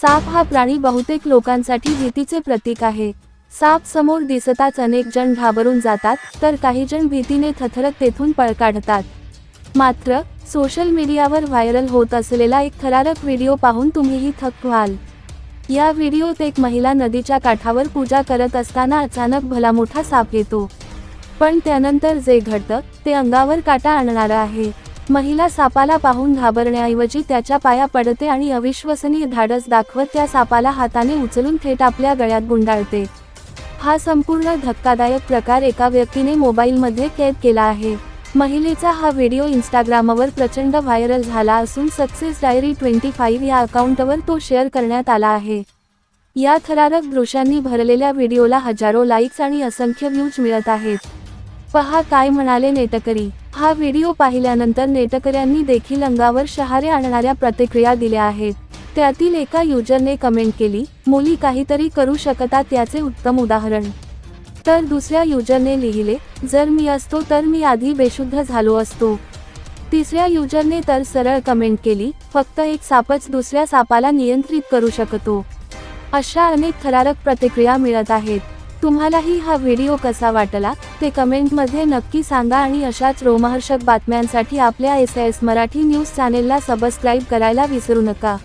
साप हा प्राणी बहुतेक लोकांसाठी भीतीचे प्रतीक आहे. साप समोर दिसताच अनेक जण घाबरून जातात तर काही जण भीतीने थथरत तेथून पळ काढतात. मात्र सोशल मीडियावर व्हायरल होत असलेला एक थरारक व्हिडिओ पाहून तुम्हीही थक व्हाल. या व्हिडिओत एक महिला नदीच्या काठावर पूजा करत असताना अचानक भला मोठा साप येतो. पण त्यानंतर जे घडतं ते अंगावर काटा आणणारं आहे. महिला सापाला पाहून घाबरण्याऐवजी त्याच्या पाया पडते आणि अविश्वसनीय धाडस दाखवत त्या सापाला हाताने उचलून थेट आपल्या गळ्यात गुंडाळते. हा संपूर्ण धक्कादायक प्रकार एका व्यक्तीने मोबाईलमध्ये कैद केला आहे. महिलेचा हा व्हिडिओ इंस्टाग्रामवर प्रचंड व्हायरल झाला असून सक्सेस डायरी ट्वेंटी फाईव्ह या अकाउंटवर तो शेअर करण्यात आला आहे. या थरारक दृश्यांनी भरलेल्या व्हिडिओला हजारो लाईक्स आणि असंख्य व्ह्यूज मिळत आहेत. पहा काय म्हणाले नेटकरी. हा व्हिडिओ पाहिल्यानंतर नेटकऱ्यांनी देखील अंगावर शहारे आणणाऱ्या प्रतिक्रिया दिल्या आहेत. त्यातील एका युजरने कमेंट केली मुली काहीतरी करू शकतात याचे उत्तम उदाहरण. तर दुसऱ्या युजरने लिहिले जर मी असतो तर मी आधी बेशुद्ध झालो असतो. तिसऱ्या युजरने तर सरळ कमेंट केली फक्त एक सापच दुसऱ्या सापाला नियंत्रित करू शकतो. अशा अनेक थरारक प्रतिक्रिया मिळत आहेत. तुम्हालाही हा व्हिडिओ कसा वाटला ते कमेंटमध्ये नक्की सांगा आणि अशाच रोमहर्षक बातम्यांसाठी आपल्या एस एस मराठी न्यूज चॅनेलला सबस्क्राईब करायला विसरू नका.